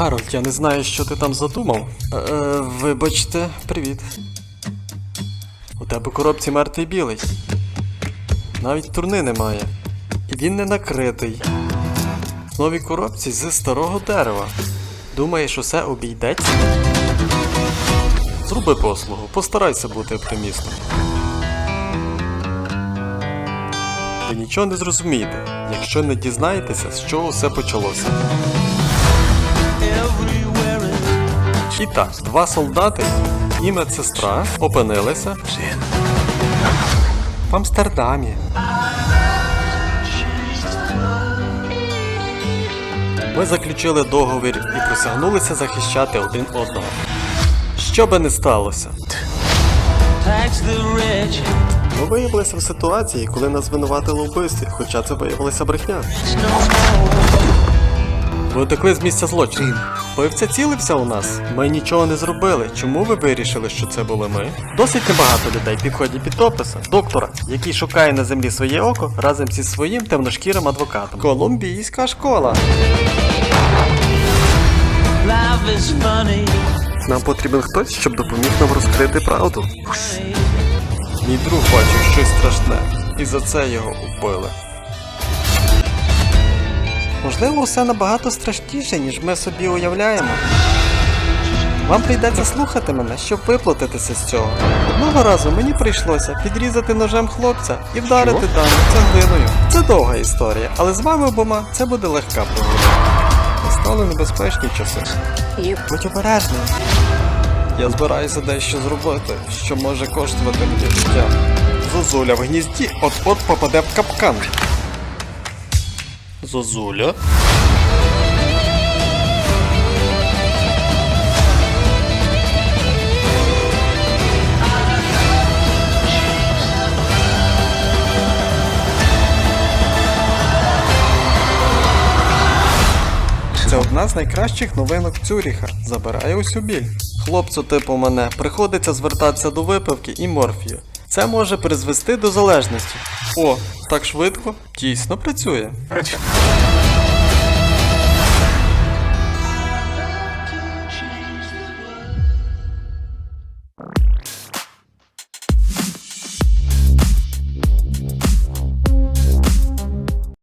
Гарольд, я не знаю, що ти там задумав. Е, вибачте, привіт. У тебе коробці мертвий білий. Навіть турни немає. І він не накритий. В новій коробці зі старого дерева. Думаєш, усе обійдеться? Зроби послугу, постарайся бути оптимістом. Ви нічого не зрозумієте, якщо не дізнаєтеся, з чого все почалося. І так, два солдати і медсестра опинилися в Амстердамі. Ми заключили договір і присягнулися захищати один одного. Що би не сталося. Ми виявилися в ситуації, коли нас звинуватили вбивстві, хоча це виявилася брехня. Ви утекли з місця злочину. Вбивця цілився у нас. Ми нічого не зробили. Чому ви вирішили, що це були ми? Досить небагато людей підходять під описи доктора, який шукає на землі своє око разом зі своїм темношкірим адвокатом. Колумбійська школа. Life is funny. Нам потрібен хтось, щоб допоміг нам розкрити правду. Мій друг бачив щось страшне, і за це його вбили. Можливо, все набагато страшніше, ніж ми собі уявляємо. Вам прийдеться слухати мене, щоб виплатитися з цього. Одного разу мені прийшлося підрізати ножем хлопця і вдарити даму цеглиною. Це довга історія, але з вами обома це буде легка пригода. Настали небезпечні часи. Будь обережним. Я збираюся дещо зробити, що може коштувати мені життя. Зозуля в гнізді от-от попаде в капкан. Зозуля? Це одна з найкращих новинок Цюріха. Забирає усю біль. Хлопцю типу мене приходиться звертатися до випивки і морфію. Це може призвести до залежності. О, так швидко? Дійсно працює.